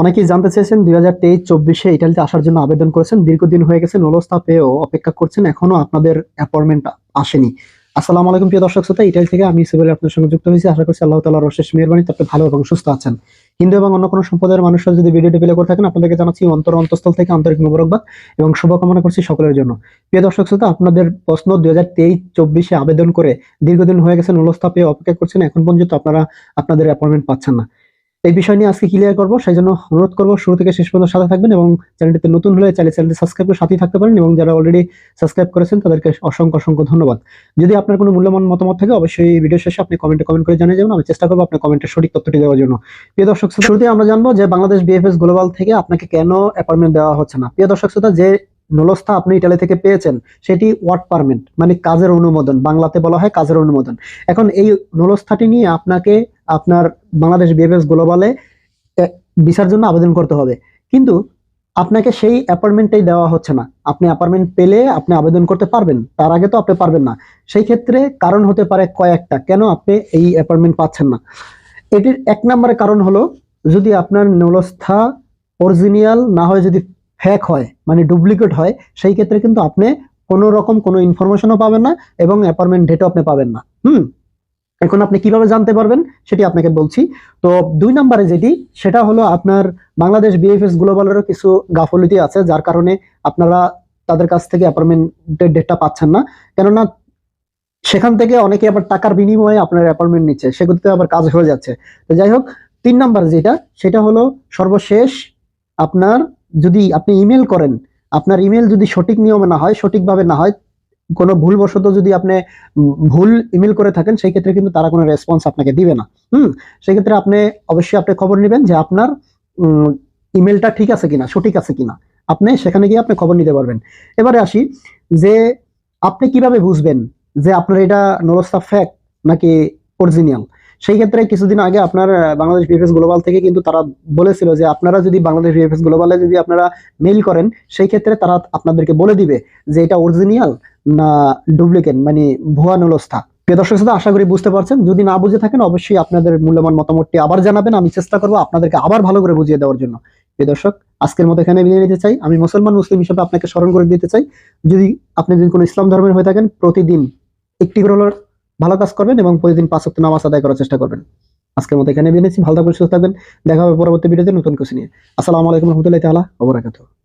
অনেকেই জানতে চেয়েছেন দুই হাজার তেইশ, চব্বিশে ইটালিতে আসার জন্য আবেদন করেছেন। দীর্ঘদিন হয়ে গেছে নলস্তা পেয়েও অপেক্ষা করছেন। এখনও আপনাদের অ্যাপয়েন্টমেন্ট আসেনি। আসসালামু আলাইকুম, প্রিয় দর্শক শ্রোতা। ইটালি থেকে আমি ইসুবুল আপনার সঙ্গে যুক্ত হয়েছি। আশা করছি আল্লাহ তালার অশেষ মেহরবানি আপনি ভালো এবং সুস্থ আছেন। হিন্দু এবং অন্য কোনো সম্প্রদায়ের মানুষরা যদি ভিডিওটি প্লে করে থাকেন, আপনাদেরকে জানাচ্ছি অন্তর অন্তঃস্থল থেকে আন্তরিক মোবারকবাদ এবং শুভকামনা করছি সকলের জন্য। প্রিয় দর্শক শ্রোতা, আপনাদের প্রশ্ন দুই হাজার তেইশ, চব্বিশে আবেদন করে দীর্ঘদিন হয়ে গেছে নলস্তা পেয়ে অপেক্ষা করছেন। এখন পর্যন্ত আপনারা আপনাদের অ্যাপয়েন্টমেন্ট পাচ্ছেন না। এই বিষয় নিয়ে আজকে ক্লিয়ার করব সেই জন্য অনুরোধ করব শুরু থেকে শেষ পর্যন্ত সাথে থাকবেন এবং চ্যানেলটিতে নতুন হলে চাইলে চ্যানেলটি সাবস্ক্রাইব করে সাথেই থাকতে পারেন এবং যারা অলরেডি সাবস্ক্রাইব করেছেন, তাদেরকে অসংখ্য অসংখ্য ধন্যবাদ। যদি আপনার কোনো মূল্যবান মতামত থাকে, অবশ্যই ভিডিও শেষে আপনি কমেন্টে কমেন্ট করে জানিয়ে যাবেন। আমি চেষ্টা করব আপনার কমেন্টের সঠিক তথ্যটি দেওয়ার জন্য। প্রিয় দর্শক শুরুতে আমরা জানব যে বাংলাদেশ বিএফএস গ্লোবাল থেকে আপনাকে কেন অ্যাপয়েন্টমেন্ট দেওয়া হচ্ছে না। প্রিয় দর্শক শ্রোতা, যে নলস্থা আপনি ইটালি থেকে পেয়েছেন, সেটি ওয়ার্ক পারমিট মানে কাজের অনুমোদন, বাংলাতে বলা হয় কাজের অনুমোদন। এখন এই নলস্থাটি নিয়ে আপনাকে আপনার বাংলাদেশ বিএফএস গ্লোবালে ভিসার জন্য আবেদন করতে হবে। কিন্তু আপনাকে সেই অ্যাপার্টমেন্টটাই দেওয়া হচ্ছে না। আপনি অ্যাপার্টমেন্ট পেলে আপনি আবেদন করতে পারবেন, তার আগে তো আপনি পারবেন না। সেই ক্ষেত্রে কারণ হতে পারে কয়েকটা, কেন আপনি এই অ্যাপার্টমেন্ট পাচ্ছেন না? এটির এক নম্বরের কারণ হলো, যদি আপনার নলস্থা অরিজিনিয়াল না হয়, যদি ফ্যাক হয় মানে ডুপ্লিকেট হয়, সেই ক্ষেত্রে কিন্তু আপনি কোনো রকম কোনো ইনফরমেশনও পাবেন না এবং অ্যাপার্টমেন্ট ডেটও আপনি পাবেন না। হুম? এখন আপনি কীভাবে জানতে পারবেন সেটি আপনাকে বলছি। তো দুই নম্বরে যেটি, সেটা হলো আপনার বাংলাদেশ বিএফএস গ্লোবালেরও কিছু গাফলতি আছে, যার কারণে আপনারা তাদের কাছ থেকে অ্যাপার্টমেন্টের ডেটটা পাচ্ছেন না। কেননা সেখান থেকে অনেকে আবার টাকার বিনিময়ে আপনার অ্যাপার্টমেন্ট নিচ্ছে, সেগুলোতে আবার কাজ হয়ে যাচ্ছে। তো যাই হোক, তিন নাম্বার যেটা, সেটা হলো সর্বশেষ আপনার যদি আপনি ইমেল করেন, আপনার ইমেল যদি সঠিক নিয়মে না হয়, সঠিকভাবে না হয়, কোনো ভুলবশত যদি আপনি ভুল ইমেল করে থাকেন, সেই ক্ষেত্রে কিন্তু তারা কোনো রেসপন্স আপনাকে দিবে না। হুম? সেই ক্ষেত্রে আপনি অবশ্যই আপনি খবর নেবেন যে আপনার ইমেলটা ঠিক আছে কিনা, সঠিক আছে কিনা। আপনি সেখানে গিয়ে আপনি খবর নিতে পারবেন। এবারে আসি যে আপনি কীভাবে বুঝবেন যে আপনার এটা নলস্তা ফ্যাক নাকি অরিজিনাল সেই ক্ষেত্রে কিছুদিন আগে আপনার বাংলাদেশ বিএফএস গ্লোবাল থেকে কিন্তু তারা বলেছিল যে আপনারা যদি বাংলাদেশ বিএফএস গ্লোবালে যদি আপনারা মেইল করেন সেই ক্ষেত্রে তারা আপনাদেরকে বলে দিবে যে এটা অরিজিনাল না ডুপ্লিকেট মানে ভুয়া নলস্থা। প্রিয় দর্শক শ্রোতা, আশা করি বুঝতে পারছেন। যদি না বুঝে থাকেন অবশ্যই আপনাদের মূল্যবান মতামতটি আবার জানাবেন। আমি চেষ্টা করব আপনাদেরকে আবার ভালো করে বুঝিয়ে দেওয়ার জন্য। প্রিয় দর্শক আজকের মতো এখানে বিদায় নিতে চাই। আমি মুসলমান মুসলিম হিসেবে আপনাকে স্মরণ করে দিতে চাই। যদি আপনি যদি কোনো ইসলাম ধর্মের হয়ে থাকেন প্রতিদিন একটি করে ভালো কাজ করবেন এবং প্রতিদিন পাঁচ সপ্তাহ নামাজ আদায় করার চেষ্টা করবেন। আজকের মতো এখানে বিদায় ভালো থাকবেন, সুস্থ থাকবেন। দেখা হবে পরবর্তী ভিডিওতে নতুন কিছু নিয়ে। আসসালামু আলাইকুম রহমতুল্লাহ তালা ওয়া বারাকাতুহু।